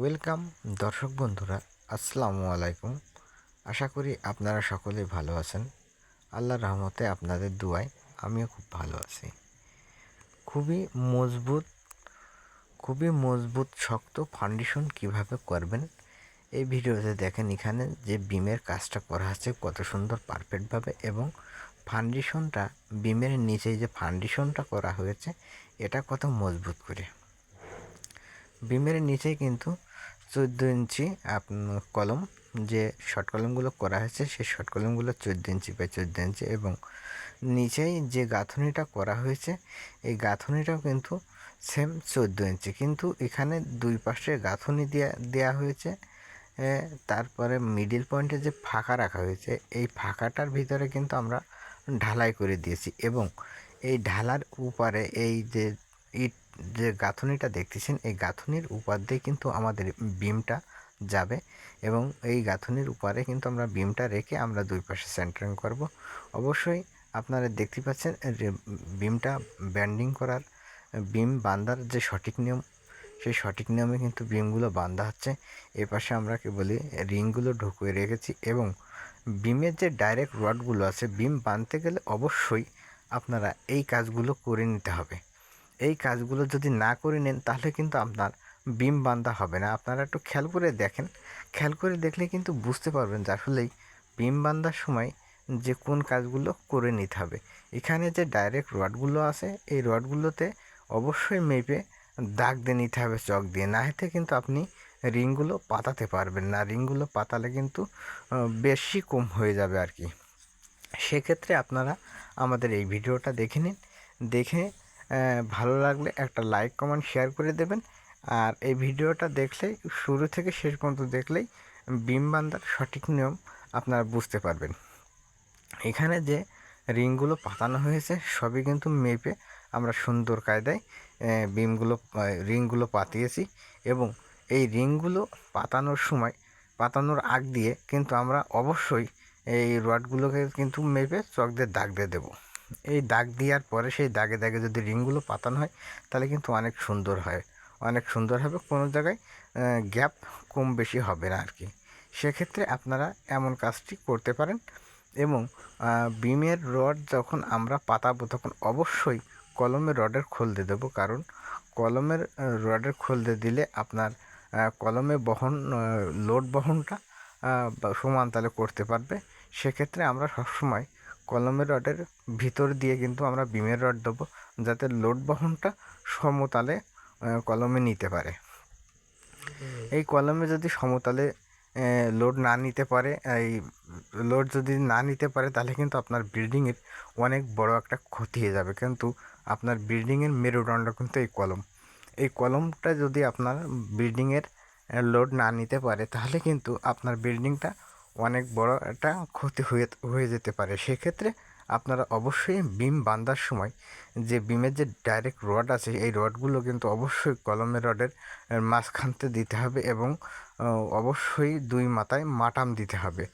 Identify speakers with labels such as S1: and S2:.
S1: Welcome দর্শক বন্ধুরা, আসসালামু আলাইকুম। আশা করি আপনারা সকলেই ভালো আছেন। আল্লাহর রহমতে আপনাদের দুয়ায় আমিও খুব ভালো আছি। খুবই মজবুত খুবই মজবুত, শক্ত ফাউন্ডেশন কীভাবে করবেন এই ভিডিওতে দেখেন এখানে যে বিমের কাজটা করা আছে কত সুন্দর পারফেক্টভাবে এবং ফাউন্ডেশনটা বিমের নিচে যে ফাউন্ডেশনটা করা হয়েছে, এটা কত মজবুত করে। বিমের নিচে কিন্তু চোদ্দ ইঞ্চি আপনার কলম, যে শর্ট কলমগুলো করা হয়েছে, সেই শর্ট কলমগুলো চোদ্দ ইঞ্চি বাই চোদ্দ ইঞ্চি এবং নিচেই যে গাঁথনিটা করা হয়েছে, এই গাঁথনিটাও কিন্তু সেম চোদ্দ ইঞ্চি। কিন্তু এখানে দুই পাশে গাঁথনি দেওয়া দেওয়া হয়েছে তারপরে মিডিল পয়েন্টে যে ফাঁকা রাখা হয়েছে, এই ফাঁকাটার ভিতরে কিন্তু আমরা ঢালাই করে দিয়েছি এবং এই ঢালার উপরে এই যে ইট যে গাঁথনিটা দেখতেছেন, এই গাঁথনির উপর দিয়ে কিন্তু আমাদের বিমটা যাবে এবং এই গাঁথনির উপরে কিন্তু আমরা বিমটা রেখে আমরা দুই পাশে সেন্টারিং করব। অবশ্যই আপনারা দেখতে পাচ্ছেন বিমটা ব্যান্ডিং করার, বিম বান্ধার যে সঠিক নিয়ম, সেই সঠিক নিয়মে কিন্তু বিমগুলো বান্ধা হচ্ছে। এ পাশে আমরা কি বলি রিংগুলো ঢুকিয়ে রেখেছি এবং বিমের যে ডাইরেক্ট রডগুলো আছে, বিম বাঁধতে গেলে অবশ্যই আপনারা এই কাজগুলো করে নিতে হবে। এই কাজগুলো যদি না করে নেন, তাহলে কিন্তু আপনার বিম বান্ধা হবে না। আপনারা একটু খেয়াল করে দেখেন। খেয়াল করে দেখলে কিন্তু বুঝতে পারবেন যে আসলেই বিম বান্ধার সময় যে কোন কাজগুলো করে নিতে হবে। এখানে যে ডাইরেক্ট রডগুলো আছে, এই রডগুলোতে অবশ্যই মেপে দাগ দিয়ে নিতে হবে, চক দিয়ে। না হেতে কিন্তু আপনি রিংগুলো পাতাতে পারবেন না। রিংগুলো পাতালে কিন্তু বেশি কম হয়ে যাবে আর কি। সেক্ষেত্রে আপনারা আমাদের এই ভিডিওটা দেখে নিন। দেখে ভালো লাগলে একটা লাইক কমেন্ট শেয়ার করে দেবেন। আর এই ভিডিওটা দেখলেই, শুরু থেকে শেষ পর্যন্ত দেখলেই বিম বান্ধার সঠিক নিয়ম আপনারা বুঝতে পারবেন। এখানে যে রিংগুলো পাতানো হয়েছে, সবই কিন্তু মেপে আমরা সুন্দর কায়দায় বিমগুলো রিংগুলো পাতিয়েছি এবং এই রিংগুলো পাতানোর সময়, পাতানোর আগ দিয়ে কিন্তু আমরা অবশ্যই এই রডগুলোকে কিন্তু মেপে চক দিয়ে দাগ দিয়ে দেবো। এই দাগ দেওয়ার পরে সেই দাগে দাগে যদি রিংগুলো পাতানো হয়, তাহলে কিন্তু অনেক সুন্দর হয়। অনেক সুন্দর হবে, কোনো জায়গায় গ্যাপ কম বেশি হবে না আর কি সেক্ষেত্রে আপনারা এমন কাজটি করতে পারেন এবং বিমের রড যখন আমরা পাতাবো, তখন অবশ্যই কলমের রডের খোল দিয়ে দেবো। কারণ কলমের রডের খোল দিয়ে দিলে আপনার কলমে বহন লোড বহনটা সমান তালে করতে পারবে। সেক্ষেত্রে আমরা সবসময় কলমের রডের ভিতর দিয়ে কিন্তু আমরা বিমের রড দেবো, যাতে লোড বহনটা সমতালে কলমে নিতে পারে। এই কলমে যদি সমতালে লোড না নিতে পারে, এই লোড যদি না নিতে পারে, তাহলে কিন্তু আপনার বিল্ডিংয়ের অনেক বড় একটা ক্ষতি হয়ে যাবে। কিন্তু আপনার বিল্ডিংয়ের মেরুদণ্ড কিন্তু এই কলম। এই কলমটা যদি আপনার বিল্ডিংয়ের লোড না নিতে পারে, তাহলে কিন্তু আপনার বিল্ডিংটা অনেক বড় একটা ক্ষতি হয়ে হয়ে যেতে পারে। সেক্ষেত্রে আপনারা অবশ্যই বিম বাঁধার সময় যে বিমের যে ডাইরেক্ট রড আছে, এই রডগুলো কিন্তু অবশ্যই কলমের রডের মাঝখানতে দিতে হবে এবং অবশ্যই দুই মাথায় মাটাম দিতে হবে।